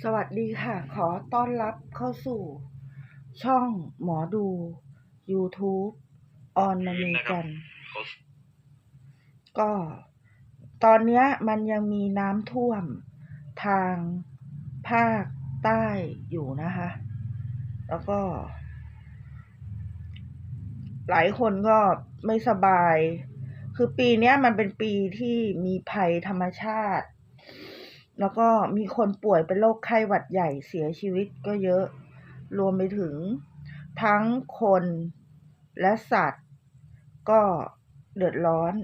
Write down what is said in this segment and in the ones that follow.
สวัสดีค่ะ ขอต้อนรับเข้าสู่ ช่องหมอดู YouTube ออนมณีกัน ก็ตอนเนี้ยมันยังมีน้ำท่วมทางภาคใต้อยู่นะคะ แล้วก็ หลายคนก็ไม่สบาย คือปีเนี้ยมันเป็นปีที่มีภัยธรรมชาติ แล้วก็มีคนป่วยเป็นโรคไข้หวัดใหญ่เสียชีวิตก็เยอะ รวมไปถึงทั้งคนและสัตว์ก็เดือดร้อน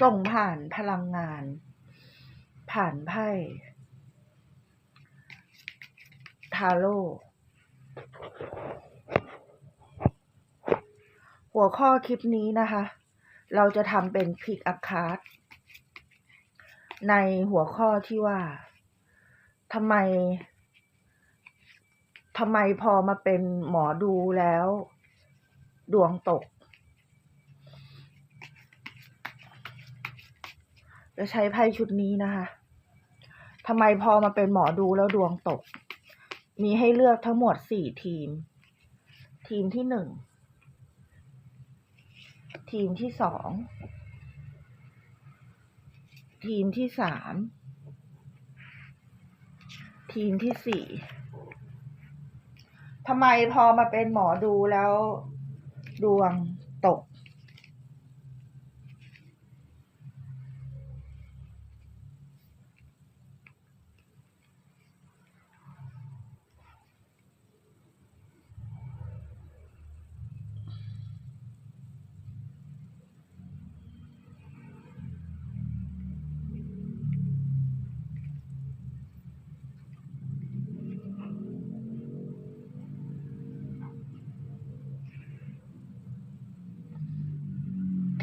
ส่งผ่านพลังงาน ผ่านไพ่ทาโร่หัวข้อคลิปนี้นะคะ เราจะทำเป็นพิกอัคาร์ดในหัวข้อที่ว่าทำไมทำไมพอมาเป็นหมอดูแล้ว ดวงตก จะใช้ไพ่ชุดนี้นะคะทำไมพอมาเป็นหมอดูแล้วดวงตก มีให้เลือกทั้งหมดสี่ทีม ทีมที่หนึ่ง ทีมที่สอง ทีมที่สาม ทีมที่สี่ทำไมพอมาเป็นหมอดูแล้วดวงตก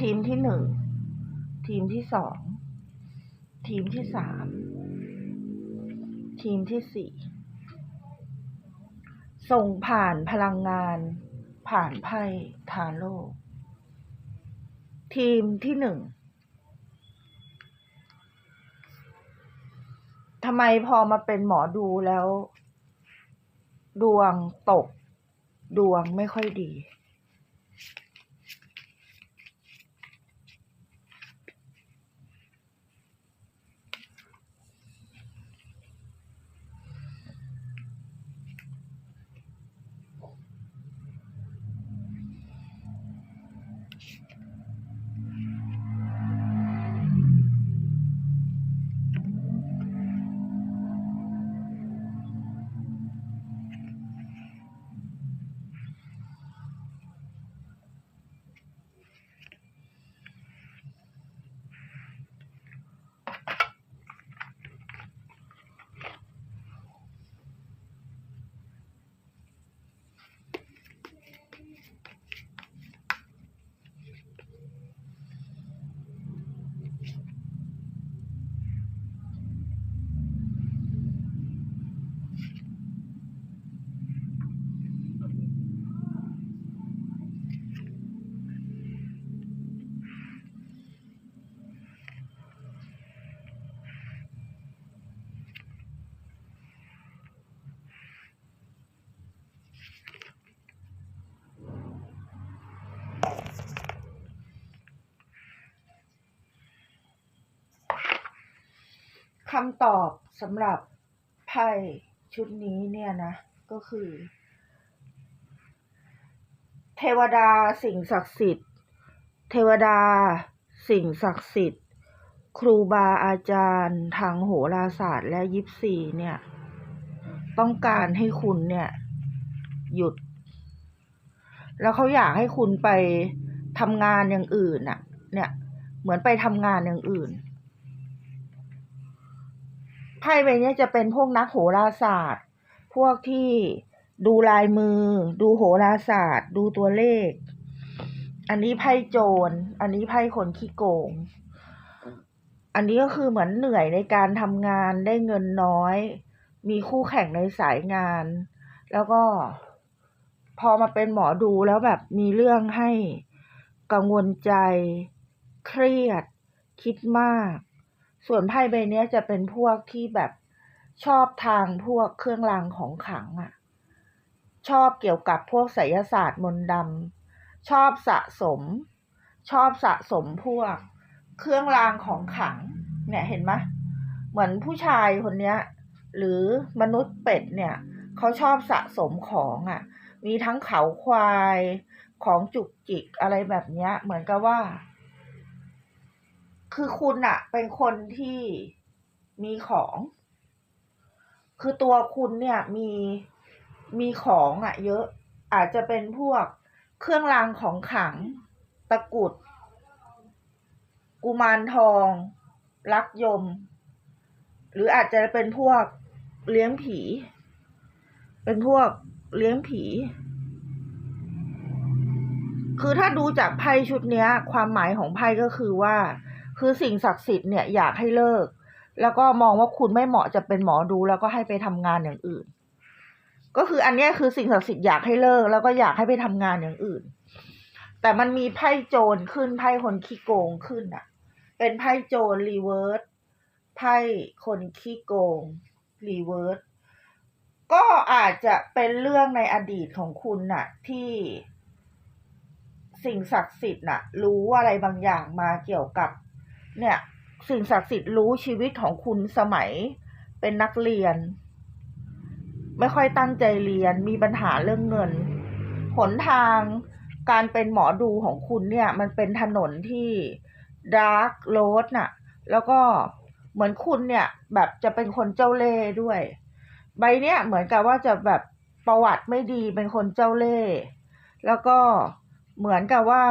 ทีมที่หนึ่งทีมที่สองทีมที่สามทีมที่สี่ส่งผ่านพลังงาน ผ่านไพ่ทาโร่ทีมที่หนึ่งทำไมพอมาเป็นหมอดูแล้ว ดวงตก ดวงไม่ค่อยดี คำตอบสำหรับไพ่ชุดนี้เนี่ยนะ ก็คือ เทวดาสิ่งศักดิ์สิทธิ์ เทวดาสิ่งศักดิ์สิทธิ์ ครูบาอาจารย์ทางโหราศาสตร์และยิปซีเนี่ย ต้องการให้คุณเนี่ย หยุด แล้วเขาอยากให้คุณไปทำงานอย่างอื่นน่ะเนี่ย เหมือนไปทำงานอย่างอื่น พ่ใบนี้จะเป็นพวกนักโหราศาสตร์ พวกที่ดูลายมือ ดูโหราศาสตร์ ดูตัวเลข อันนี้ไพ่โจร อันนี้ไพ่คนขี้โกง อันนี้ก็คือเหมือนเหนื่อยในการทำงานได้เงินน้อย มีคู่แข่งในสายงาน แล้วก็พอมาเป็นหมอดูแล้วแบบมีเรื่องให้กังวลใจ เครียด คิดมาก ส่วนไพ่ใบเนี้ยจะเป็นพวกที่แบบชอบทางพวกเครื่องรางของขลังอะ่ะ ชอบเกี่ยวกับพวกไสยศาสตร์มนต์ดำชอบสะสม ชอบสะสมพวก เครื่องรางของขลัง เนี่ยเห็นไหมเหมือนผู้ชายคนเนี้ย หรือมนุษย์เป็ดเนี่ยเขาชอบสะสมของอะ่ะ มีทั้งเขาควายของจุกจิกอะไรแบบเนี้ย เหมือนกับว่า คือคุณอะเป็นคนที่มีของ คือตัวคุณเนี่ยมีมีของอะเยอะ อาจจะเป็นพวกเครื่องรางของขลัง ตะกรุด กุมารทอง ลักยม หรืออาจจะเป็นพวกเลี้ยงผี เป็นพวกเลี้ยงผี คือถ้าดูจากไพ่ชุดเนี้ย ความหมายของไพ่ก็คือว่า คือสิ่งศักดิ์สิทธิ์เนี่ยอยากให้เลิก แล้วก็มองว่าคุณไม่เหมาะจะเป็นหมอดูแล้วก็ให้ไปทำงานอย่างอื่น ก็คืออันนี้คือสิ่งศักดิ์สิทธิ์อยากให้เลิก แล้วก็อยากให้ไปทำงานอย่างอื่น แต่มันมีไพ่โจรขึ้นไพ่คนขี้โกงขึ้นอะ เป็นไพ่โจรรีเวิร์สไพ่คนขี้โกงรีเวิร์สก็อาจจะเป็นเรื่องในอดีตของคุณน่ะ ที่สิ่งศักดิ์สิทธิ์น่ะ รู้อะไรบางอย่างมาเกี่ยวกับ เนี่ยสิ่งศักดิ์สิทธิ์รู้ชีวิตของคุณสมัยเป็นนักเรียน ไม่ค่อยตั้งใจเรียนมีปัญหาเรื่องเงินหนทางการเป็นหมอดูของคุณเนี่ย มันเป็นถนนที่ดาร์กโรดน่ะ แล้วก็เหมือนคุณเนี่ย แบบจะเป็นคนเจ้าเล่ห์ด้วย ใบเนี้ยเหมือนกับว่าจะแบบประวัติไม่ดีเป็นคนเจ้าเล่ห์แล้วก็เหมือนกับว่า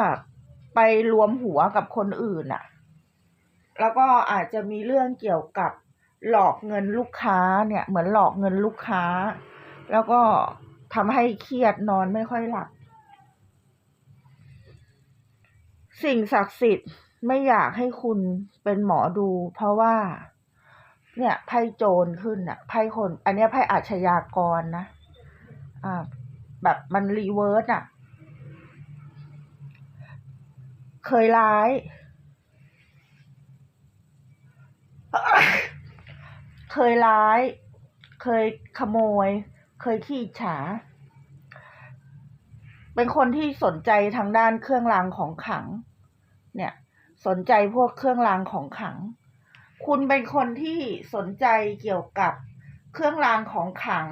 ไปรวมหัวกับคนอื่นน่ะ แล้วก็อาจจะมีเรื่องเกี่ยวกับหลอกเงินลูกค้าเนี่ยเหมือนหลอกเงินลูกค้า แล้วก็ทำให้เครียดนอนไม่ค่อยหลับ สิ่งศักดิ์สิทธิ์ไม่อยากให้คุณเป็นหมอดู เพราะว่า เนี่ยไพ่โจรขึ้นอะไพ่คน อันนี้ไพ่อาชญากรนะอ่าแบบมันรีเวิร์สอะเคยร้าย เคยร้าย เคยขโมย เคยขี้ฉา เป็นคนที่สนใจทางด้านเครื่องรางของขลัง เนี่ย สนใจพวกเครื่องรางของขลัง คุณเป็นคนที่สนใจเกี่ยวกับเครื่องรางของขลัง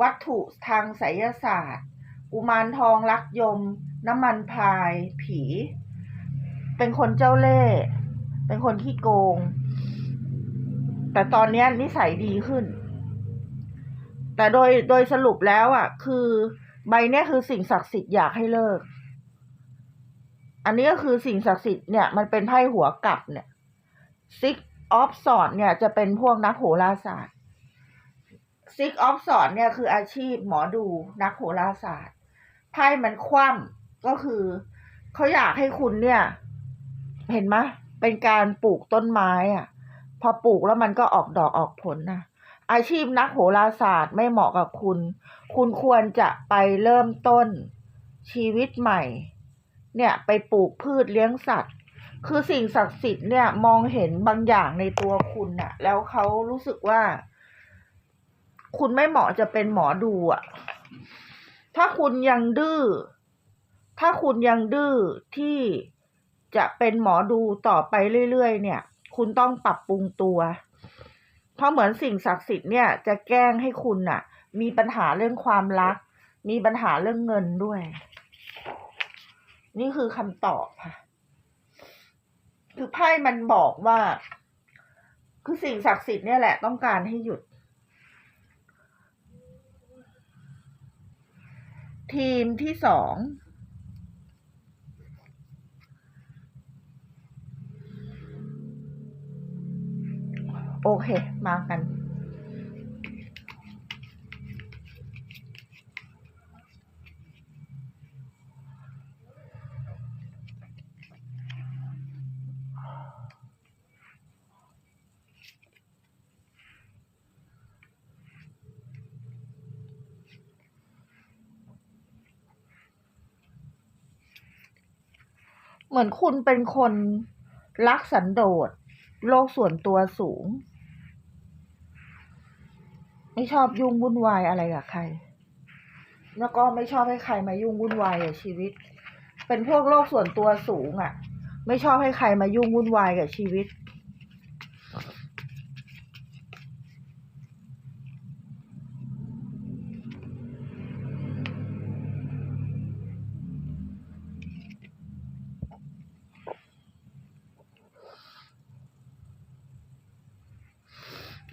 วัตถุทางไสยศาสตร์ กุมารทองลักยม น้ำมันพาย ผี เป็นคนเจ้าเล่ห์เป็นคนขี้โกง แต่ตอนนี้นิสัยดีขึ้น แต่โดยโดยสรุปแล้วอะ คือใบเนี้ยคือสิ่งศักดิ์สิทธิ์อยากให้เลิก อันนี้ก็คือสิ่งศักดิ์สิทธิ์เนี่ยมันเป็นไพ่หัวกลับเนี่ย six of swords เนี่ยจะเป็นพวกนักโหราศาสตร์ six of swords เนี่ยคืออาชีพหมอดูนักโหราศาสตร์ไพ่มันคว่ำก็คือเขาอยากให้คุณเนี่ย เห็นไหมเป็นการปลูกต้นไม้อะ พอปลูกแล้วมันก็ออกดอกออกผลนะอาชีพนักโหราศาสตร์ไม่เหมาะกับคุณ คุณควรจะไปเริ่มต้นชีวิตใหม่ เนี่ยไปปลูกพืชเลี้ยงสัตว์ คือสิ่งศักดิ์สิทธิ์เนี่ยมองเห็นบางอย่างในตัวคุณน่ะ แล้วเขารู้สึกว่า คุณไม่เหมาะจะเป็นหมอดูอะ ถ้าคุณยังดื้อ ถ้าคุณยังดื้อที่จะเป็นหมอดูต่อไปเรื่อยๆเนี่ย คุณต้องปรับปรุงตัว เพราะเหมือนสิ่งศักดิ์สิทธิ์เนี่ย จะแกล้งให้คุณน่ะ มีปัญหาเรื่องความรัก มีปัญหาเรื่องเงินด้วย นี่คือคำตอบค่ะ คือไพ่มันบอกว่า คือสิ่งศักดิ์สิทธิ์เนี่ยแหละต้องการให้หยุด ทีมที่สอง โอเค มากัน เหมือนคุณเป็นคนรักสันโดษโลกส่วนตัวสูง ไม่ชอบยุ่งวุ่นวายอะไรกับใคร แล้วก็ไม่ชอบให้ใครมายุ่งวุ่นวายกับชีวิต เป็นพวกโลกส่วนตัวสูงอะ่ะ ไม่ชอบให้ใครมายุ่งวุ่นวายกับชีวิต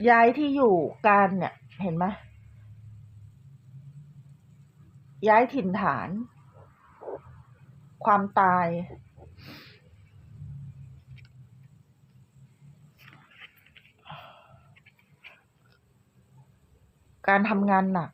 ย้ายที่อยู่การเนี่ย เห็นไหมย้ายถิ่นฐาน ความตาย การทำงานหนัก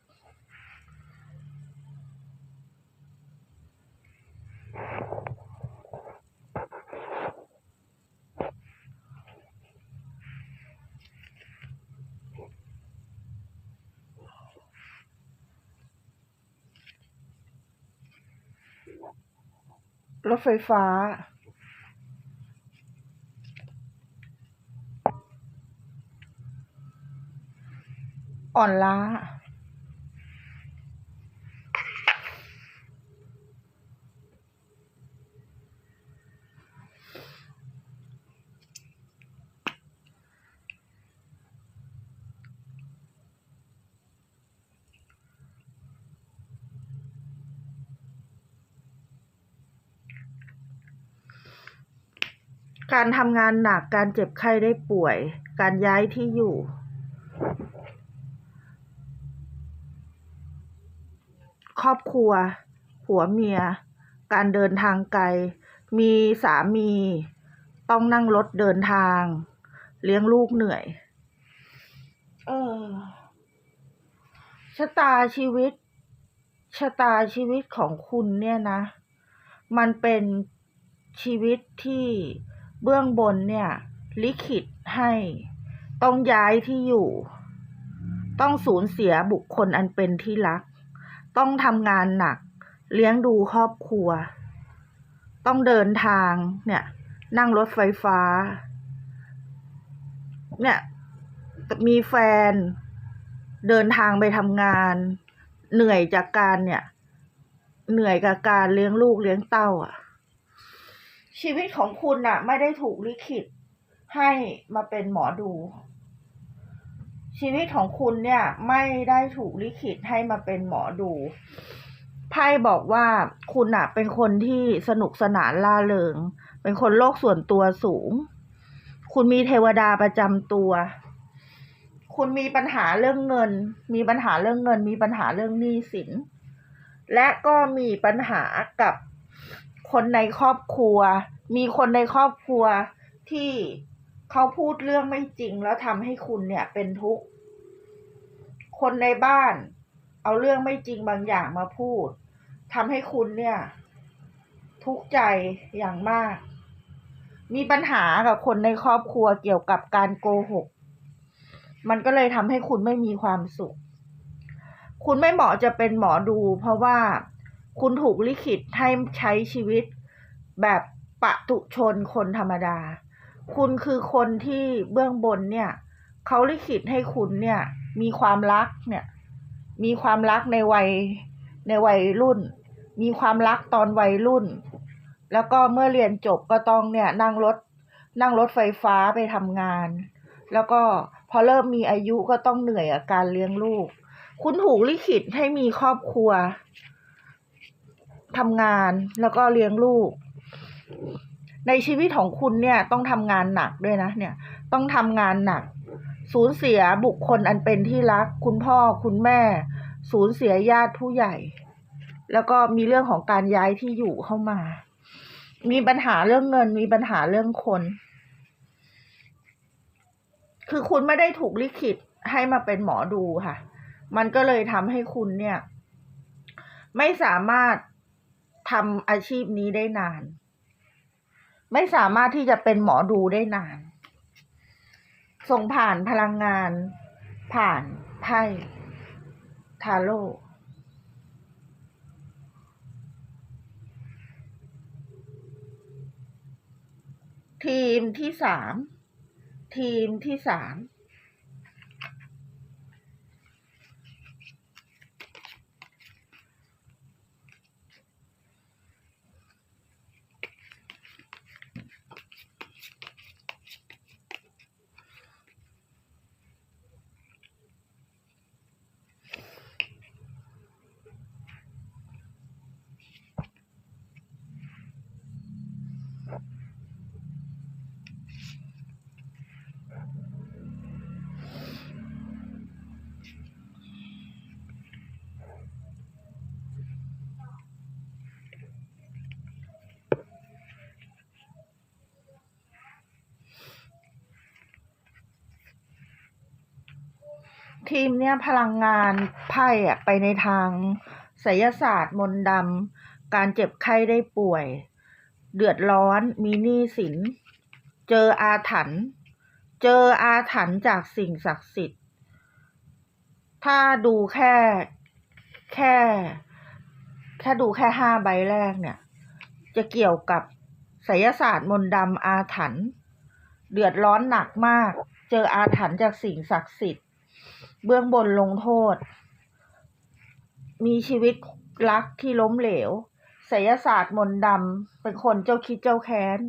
ถไฟฟ้า อ่อนล้า การทำงานหนัก การเจ็บไข้ได้ป่วย การย้ายที่อยู่ ครอบครัว ผัวเมีย การเดินทางไกล มีสามี ต้องนั่งรถเดินทาง เลี้ยงลูกเหนื่อย เออชะตาชีวิต ชะตาชีวิตของคุณเนี่ยนะ มันเป็นชีวิตที่ เบื้องบนเนี่ย ลิขิตให้ ต้องย้ายที่อยู่ ต้องสูญเสียบุคคลอันเป็นที่รัก ต้องทำงานหนัก เลี้ยงดูครอบครัว ต้องเดินทางเนี่ย นั่งรถไฟฟ้า เนี่ย มีแฟน เดินทางไปทำงาน เหนื่อยจากการเนี่ย เหนื่อยกับการเลี้ยงลูกเลี้ยงเต้าอะ ชีวิตของคุณน่ะ ไม่ได้ถูกลิขิตให้มาเป็นหมอดู ชีวิตของคุณเนี่ย ไม่ได้ถูกลิขิตให้มาเป็นหมอดูไพ่บอกว่าคุณน่ะ เป็นคนที่สนุกสนานล่าเริง เป็นคนโลกส่วนตัวสูง คุณมีเทวดาประจำตัว คุณมีปัญหาเรื่องเงิน มีปัญหาเรื่องเงิน มีปัญหาเรื่องหนี้สิน และก็มีปัญหากับ คนในครอบครัว มีคนในครอบครัวที่เขาพูดเรื่องไม่จริงแล้วทำให้คุณเนี่ยเป็นทุกข์คนในบ้าน เอาเรื่องไม่จริงบางอย่างมาพูดทำให้คุณเนี่ย ทุกข์ใจอย่างมาก มีปัญหากับคนในครอบครัวเกี่ยวกับการโกหก มันก็เลยทำให้คุณไม่มีความสุข คุณไม่เหมาะจะเป็นหมอดู เพราะว่า คุณถูกลิขิตให้ใช้ชีวิตแบบปะตุชนคนธรรมดา คุณคือคนที่เบื้องบนเนี่ยเขาลิขิตให้คุณเนี่ย มีความรักเนี่ย มีความรักในวัยในวัยรุ่น มีความรักตอนวัยรุ่น แล้วก็เมื่อเรียนจบก็ต้องเนี่ยนั่งรถนั่งรถไฟฟ้าไปทำงาน แล้วก็พอเริ่มมีอายุก็ต้องเหนื่อยกับการเลี้ยงลูก คุณถูกลิขิตให้มีครอบครัว ทำงานแล้วก็เลี้ยงลูก ในชีวิตของคุณเนี่ยต้องทำงานหนักด้วยนะเนี่ย ต้องทำงานหนัก สูญเสียบุคคลอันเป็นที่รัก คุณพ่อคุณแม่ สูญเสียญาติผู้ใหญ่ แล้วก็มีเรื่องของการย้ายที่อยู่เข้ามา มีปัญหาเรื่องเงิน มีปัญหาเรื่องคน คือคุณไม่ได้ถูกลิขิตให้มาเป็นหมอดูค่ะ มันก็เลยทำให้คุณเนี่ย ไม่สามารถ ทำอาชีพนี้ได้นาน ไม่สามารถที่จะเป็นหมอดูได้นาน ส่งผ่านพลังงาน ผ่านไพ่ทาโร่ทีมที่สามทีมที่สาม ทีมเนี่ยพลังงานไพ่อะไปในทางไสยศาสตร์มนต์ดำการเจ็บไข้ได้ป่วย เดือดร้อนมีหนี้สิน เจออาถรรพ์เจออาถรรพ์จากสิ่งศักดิ์สิทธิ์ ถ้าดูแค่แค่ แค่ดูแค่ห้าใบแรกเนี่ย จะเกี่ยวกับไสยศาสตร์มนต์ดำอาถรรพ์เดือดร้อนหนักมาก เจออาถรรพ์จากสิ่งศักดิ์สิทธิ์ เบื้องบนลงโทษ มีชีวิตรักที่ล้มเหลว ไสยศาสตร์มนต์ดำเป็นคนเจ้าคิดเจ้าแค้น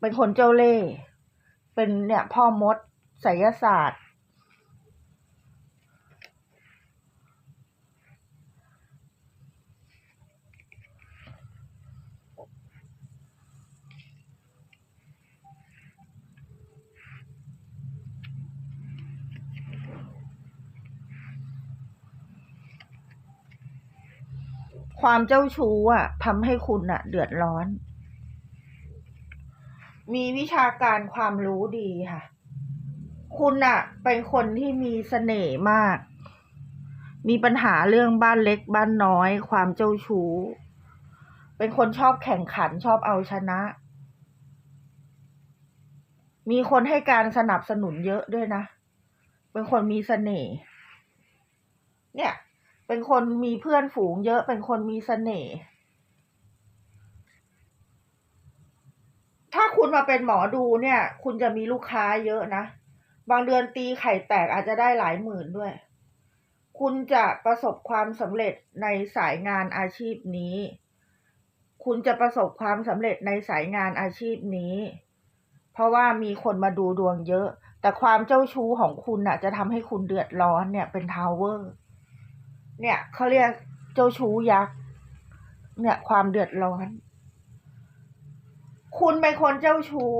เป็นคนเจ้าเล่ห์เป็นเนี่ยพ่อมดไสยศาสตร์ ความเจ้าชู้อะทำให้คุณอะ เดือดร้อน มีวิชาการความรู้ดีค่ะ คุณอะ เป็นคนที่มีเสน่ห์มาก มีปัญหาเรื่องบ้านเล็กบ้านน้อย ความเจ้าชู้ เป็นคนชอบแข่งขันชอบเอาชนะ มีคนให้การสนับสนุนเยอะด้วยนะ เป็นคนมีเสน่ห์เนี่ย เป็นคนมีเพื่อนฝูงเยอะ เป็นคนมีเสน่ห์ ถ้าคุณมาเป็นหมอดูเนี่ย คุณจะมีลูกค้าเยอะนะ บางเดือนตีไข่แตกอาจจะได้หลายหมื่นด้วย คุณจะประสบความสำเร็จในสายงานอาชีพนี้ คุณจะประสบความสำเร็จในสายงานอาชีพนี้ เพราะว่ามีคนมาดูดวงเยอะ แต่ความเจ้าชู้ของคุณน่ะ จะทำให้คุณเดือดร้อนเนี่ยเป็นทาวเวอร์ เนี่ยเขาเรียกเจ้าชู้ยักษ์เนี่ยความเดือดร้อน คุณเป็นคนเจ้าชู้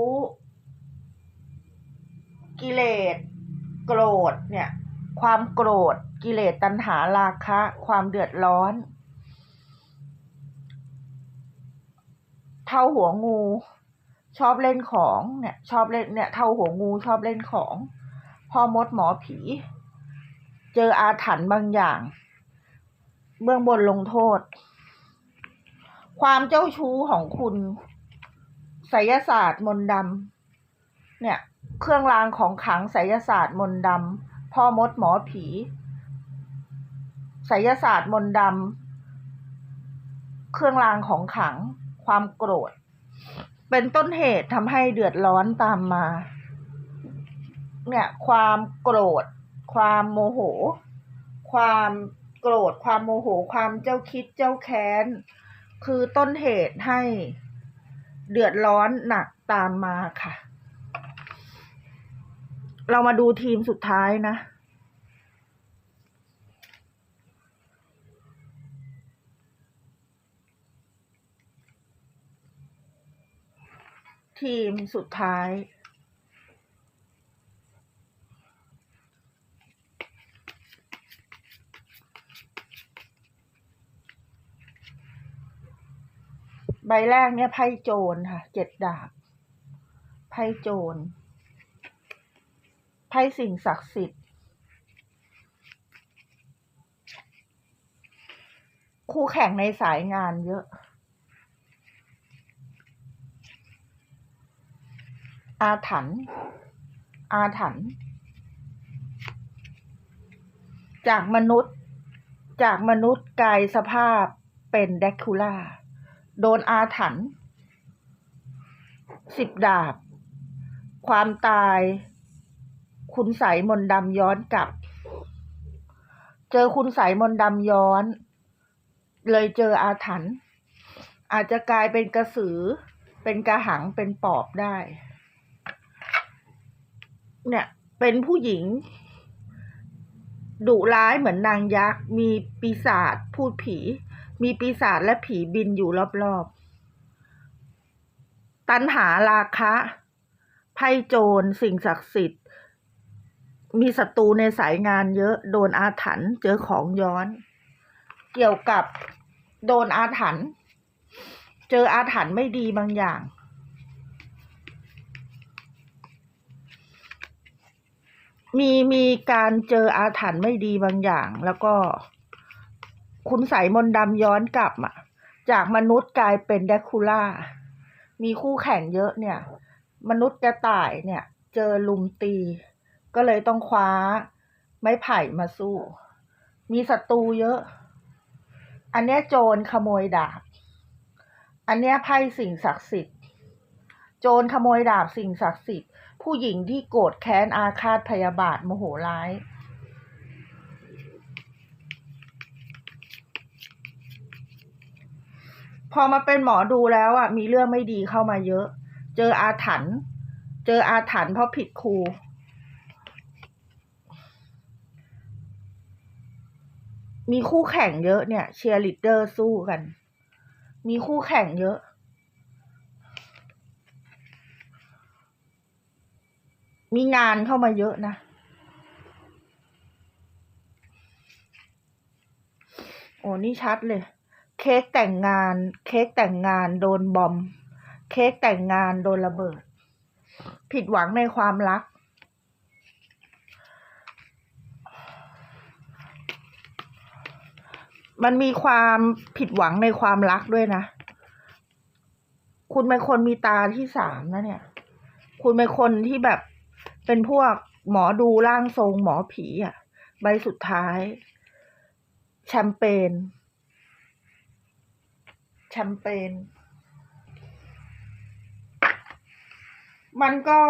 กิเลสโกรธเนี่ย ความโกรธ กิเลสตัณหาราคะ ความเดือดร้อน เท่าหัวงู ชอบเล่นของเนี่ย ชอบเล่นเนี่ย เท่าหัวงูชอบเล่นของพ่อมดหมอผี เจออาถรรพ์บางอย่าง เบื้องบนลงโทษ ความเจ้าชู้ของคุณไสยศาสตร์มนต์ดำเนี่ย เครื่องรางของขังไสยศาสตร์มนต์ดำพ่อมดหมอผีไสยศาสตร์มนต์ดำเครื่องรางของขัง ความโกรธ เป็นต้นเหตุทำให้เดือดร้อนตามมา เนี่ย ความโกรธ ความโมโห ความ โกรธความโมโหความเจ้าคิดเจ้าแค้น คือต้นเหตุให้เดือดร้อนหนักตามมาค่ะ เรามาดูทีมสุดท้ายนะทีมสุดท้าย ใบแรกเนี่ยไพ่โจรค่ะ เจ็ดดาบ ไพ่โจร ไพ่สิ่งศักดิ์สิทธิ์ คู่แข่งในสายงานเยอะ อาถรรพ์ อาถรรพ์ จากมนุษย์ จากมนุษย์กายสภาพเป็นแดกคูล่า โดนอาถรรพ์สิบดาบ ความตาย คุณใสยมนดำย้อนกลับ เจอคุณใสยมนดำย้อน เลยเจออาถรรพ์อาจจะกลายเป็นกระสือ เป็นกระหังเป็นปอบได้ เนี่ย เป็นผู้หญิงดุร้ายเหมือนนางยักษ์ มีปีศาจพูดผี มีปีศาจและผีบินอยู่รอบๆ ตันหาราคะ ไพ่โจรสิ่งศักดิ์สิทธิ์ มีศัตรูในสายงานเยอะ โดนอาถรรพ์เจอของย้อน เกี่ยวกับโดนอาถรรพ์เจออาถรรพ์ไม่ดีบางอย่างมีมีการเจออาถรรพ์ไม่ดีบางอย่าง แล้วก็ คุณใสยมนดำย้อนกลับอะจากมนุษย์กลายเป็นแดกคูล่า มีคู่แข่งเยอะเนี่ย มนุษย์กระต่ายเนี่ย เจอลุมตี ก็เลยต้องคว้าไม้ไผ่มาสู้ มีศัตรูเยอะ อันเนี้ยโจรขโมยดาบ อันเนี้ยไพ่สิ่งศักดิ์สิทธิ์ โจรขโมยดาบสิ่งศักดิ์สิทธิ์ ผู้หญิงที่โกรธแค้นอาฆาตพยาบาทโมโหร้าย พอมาเป็นหมอดูแล้วอะ มีเรื่องไม่ดีเข้ามาเยอะ เจออาถรรพ์เจออาถรรพ์เพราะผิดครูมีคู่แข่งเยอะเนี่ยเชียร์ลีดเดอร์สู้กัน มีคู่แข่งเยอะ มีงานเข้ามาเยอะนะ โอ้นี่ชัดเลย เค้กแต่งงาน เค้กแต่งงานโดนบอม เค้กแต่งงานโดนระเบิด ผิดหวังในความรัก มันมีความผิดหวังในความรักด้วยนะ คุณเป็นคนมีตาที่สามนะเนี่ย คุณเป็นคนที่แบบเป็นพวกหมอดูร่างทรงหมอผีอะ่ะ ใบสุดท้าย แชมเปญ ชมเปญมันก็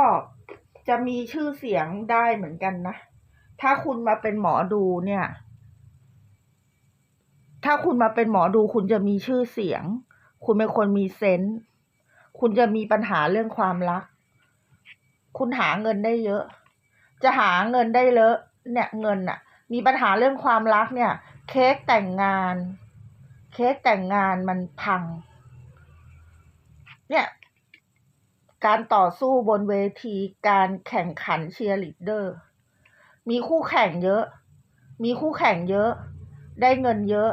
จะมีชื่อเสียงได้เหมือนกันนะ ถ้าคุณมาเป็นหมอดูเนี่ย ถ้าคุณมาเป็นหมอดู คุณจะมีชื่อเสียง คุณเป็นคนมีเซนส์คุณจะมีปัญหาเรื่องความรัก คุณหาเงินได้เยอะ จะหาเงินได้เลอะ เนี่ยเงินอะมีปัญหาเรื่องความรักเนี่ย เค้กแต่งงาน เค้กแต่งงานมันพัง เนี่ยการต่อสู้บนเวทีการแข่งขันเชียร์ลีดเดอร์ มีคู่แข่งเยอะ มีคู่แข่งเยอะ ได้เงินเยอะ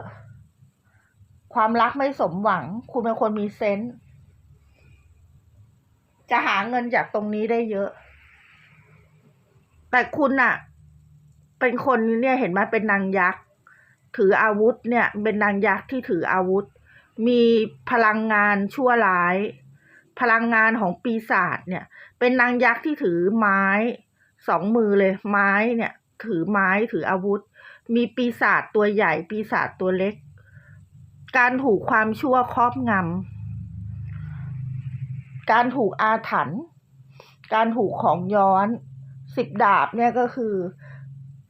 ความรักไม่สมหวัง คุณเป็นคนมีเซนส์จะหาเงินจากตรงนี้ได้เยอะ แต่คุณน่ะเป็นคนเนี่ยเห็นไหมเป็นนางยักษ์ ถืออาวุธเนี่ยเป็นนางยักษ์ที่ถืออาวุธ มีพลังงานชั่วร้าย พลังงานของปีศาจเนี่ย เป็นนางยักษ์ที่ถือไม้สองมือเลยไม้เนี่ย ถือไม้ถืออาวุธ มีปีศาจตัวใหญ่ ปีศาจตัวเล็ก การถูกความชั่วครอบงำการถูกอาถรรพ์การถูกของย้อนสิบดาบเนี่ยก็คือ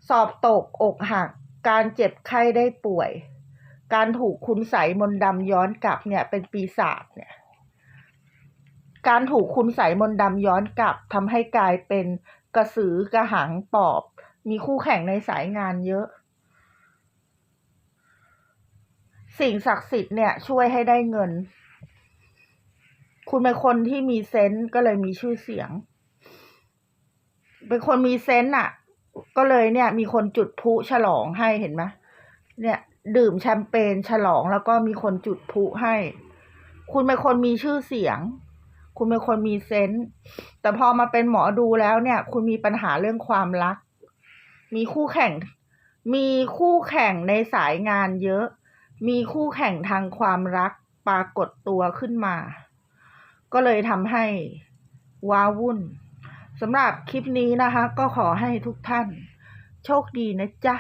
สอบตกอกหัก การเจ็บไข้ได้ป่วย การถูกคุณใสมนดำย้อนกลับเนี่ย เป็นปีศาจเนี่ย การถูกคุณใสมนดำย้อนกลับทำให้กลายเป็นกระสือกระหังปอบ มีคู่แข่งในสายงานเยอะ สิ่งศักดิ์สิทธิ์เนี่ย ช่วยให้ได้เงิน คุณเป็นคนที่มีเซนส์ก็เลยมีชื่อเสียง เป็นคนมีเซนส์อะ ก็เลยเนี่ย มีคนจุดพลุฉลองให้เห็นไหมเนี่ย ดื่มแชมเปญฉลองแล้วก็มีคนจุดพลุให้ คุณเป็นคนมีชื่อเสียง คุณเป็นคนมีเซนส์แต่พอมาเป็นหมอดูแล้วเนี่ย คุณมีปัญหาเรื่องความรัก มีคู่แข่ง มีคู่แข่งในสายงานเยอะ มีคู่แข่งทางความรักปรากฏตัวขึ้นมา ก็เลยทำให้ว้าวุ่น สำหรับคลิปนี้นะคะ ก็ขอให้ทุกท่าน โชคดีนะจ๊ะ